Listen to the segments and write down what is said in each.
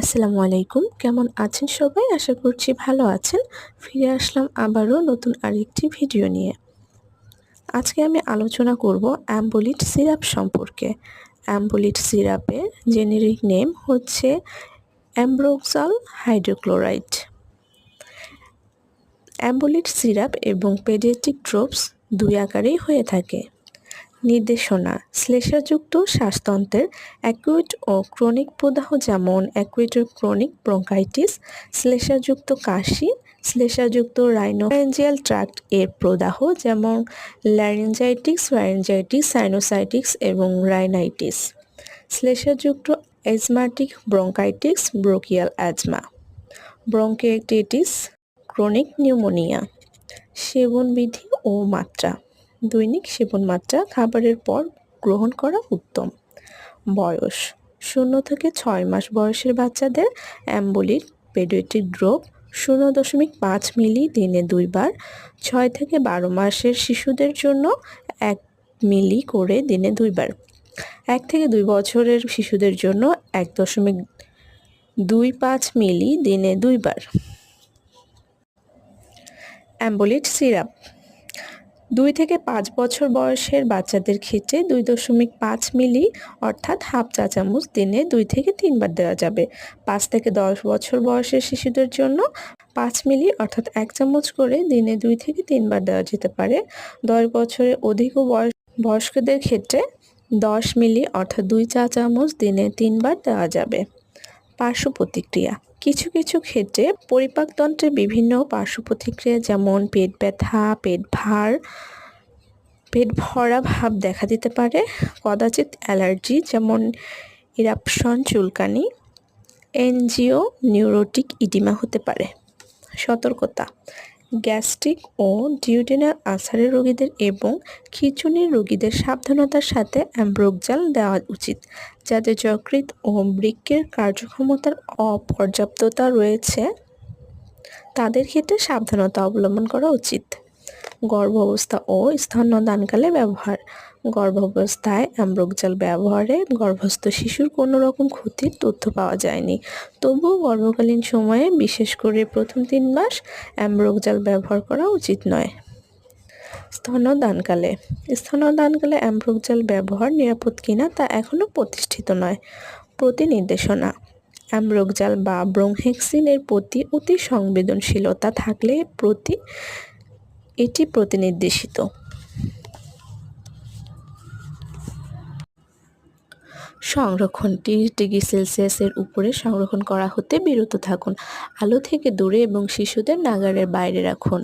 আসসালামু আলাইকুম। কেমন আছেন সবাই? আশা করছি ভালো আছেন। ফিরে আসলাম আবারও নতুন আরেকটি ভিডিও নিয়ে। আজকে আমি আলোচনা করব অ্যাম্বুলিট সিরাপ সম্পর্কে। অ্যাম্বুলিট সিরাপের জেনেরিক নেম হচ্ছে অ্যাম্ব্রোক্সাল হাইড্রোক্লোরাইড। অ্যাম্বুলিট সিরাপ এবং পেডিয়াট্রিক ড্রপস দুই আকারেই হয়ে থাকে। নির্দেশনা। শ্লেষাযুক্ত শ্বাসতন্ত্রের অ্যাকুইট ও ক্রনিক প্রদাহ যেমন অ্যাকুইট ও ক্রনিক ব্রঙ্কাইটিস শ্লেষাযুক্ত কাশি, শ্লেষাযুক্ত রাইনোফ্যাঞ্জিয়াল ট্রাক্ট এর প্রদাহ যেমন ল্যারেঞ্জাইটিস ফ্যারেঞ্জাইটিস সাইনোসাইটিস এবং rhinitis শ্লেষাযুক্ত asthmatic bronchitis bronchial asthma bronchiectasis chronic pneumonia সেবনবিধি ও মাত্রা। দৈনিক সেবন মাত্রা খাবারের পর গ্রহণ করা উত্তম। বয়স, শূন্য থেকে ছয় মাস বয়সের বাচ্চাদের অ্যাম্বুলির পেডিয়াট্রিক ড্রপ, শূন্য দশমিক পাঁচ মিলি দিনে দুইবার, ছয় থেকে বারো মাসের শিশুদের জন্য এক মিলি করে দিনে দুইবার। এক থেকে দুই বছরের শিশুদের জন্য এক দশমিক দুই পাঁচ মিলি দিনে দুইবার। অ্যাম্বুলিট সিরাপ দুই থেকে পাঁচ বছর বয়সের বাচ্চাদের ক্ষেত্রে দুই দশমিক পাঁচ মিলি, অর্থাৎ হাফ চা চামচ দিনে দুই থেকে তিনবার দেওয়া যাবে। পাঁচ থেকে দশ বছর বয়সের শিশুদের জন্য পাঁচ মিলি, অর্থাৎ এক চামচ করে দিনে দুই থেকে তিনবার দেওয়া যেতে পারে। দশ বছরের অধিক বয়স বয়স্কদের ক্ষেত্রে দশ মিলি, অর্থাৎ দুই চা চামচ দিনে তিনবার দেওয়া যাবে। পার্শ্ব প্রতিক্রিয়া কিছু কিছু ক্ষেত্রে পরিপাকতন্ত্রের বিভিন্ন পার্শ্ব প্রতিক্রিয়া যেমন পেট ব্যথা, পেট ভার, পেট ভরা ভাব দেখা দিতে পারে, কদাচিৎ অ্যালার্জি যেমন ইরাপশন, চুলকানি, এনজিও, নিউরোটিক ইডিমা হতে পারে। সতর্কতা গ্যাস্ট্রিক ও ডিউডেনাল আলসারের রোগীদের এবং খিচুনির রোগীদের সাবধানতার সাথে অ্যাম্ব্রোকজাল দেওয়া উচিত যাদের যকৃৎ ও বৃক্কের কার্যক্ষমতার অপর্যাপ্ততা রয়েছে। তাদের ক্ষেত্রে সাবধানতা অবলম্বন করা উচিত। গর্ভাবস্থা ও স্তন্যদানকালে ব্যবহার। গর্ভাবস্থায় অ্যাম্ব্রোকজাল ব্যবহারে গর্ভস্থ শিশুর কোনো রকম ক্ষতির তথ্য পাওয়া যায়নি। তবুও গর্ভকালীন সময়ে বিশেষ করে প্রথম তিন মাস অ্যাম্ব্রোকজাল ব্যবহার করা উচিত নয়। স্তন্যদানকালে। স্তন্যদানকালে অ্যাম্ব্রোকজাল ব্যবহার নিরাপদ কিনা তা এখনও প্রতিষ্ঠিত নয়। প্রতি নির্দেশনা অ্যাম্ব্রোকজাল বা ব্রোংহেক্সিনের প্রতি অতি সংবেদনশীলতা থাকলে প্রতি এটি প্রতিনির্দেশিত। সংরক্ষণ তিরিশ ডিগ্রি সেলসিয়াসের উপরে সংরক্ষণ করা হতে বিরত থাকুন। আলো থেকে দূরে এবং শিশুদের নাগারের বাইরে রাখুন।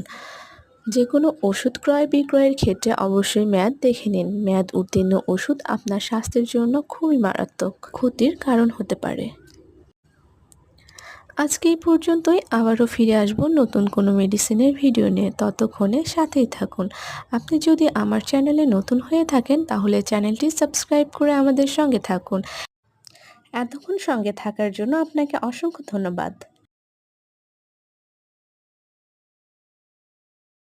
যে কোনো ওষুধ ক্রয় বিক্রয়ের ক্ষেত্রে অবশ্যই মেয়াদ দেখে নিন। মেয়াদ উত্তীর্ণ ওষুধ আপনার স্বাস্থ্যের জন্য খুবই মারাত্মক। ক্ষতির কারণ হতে পারে। আজকে এই পর্যন্তই। আবারও ফিরে আসব নতুন কোনো মেডিসিনের ভিডিও নিয়ে। ততক্ষণে সাথেই থাকুন। আপনি যদি আমার চ্যানেলে নতুন হয়ে থাকেন, তাহলে চ্যানেলটি সাবস্ক্রাইব করে আমাদের সঙ্গে থাকুন। এতক্ষণ সঙ্গে থাকার জন্য আপনাকে অসংখ্য ধন্যবাদ।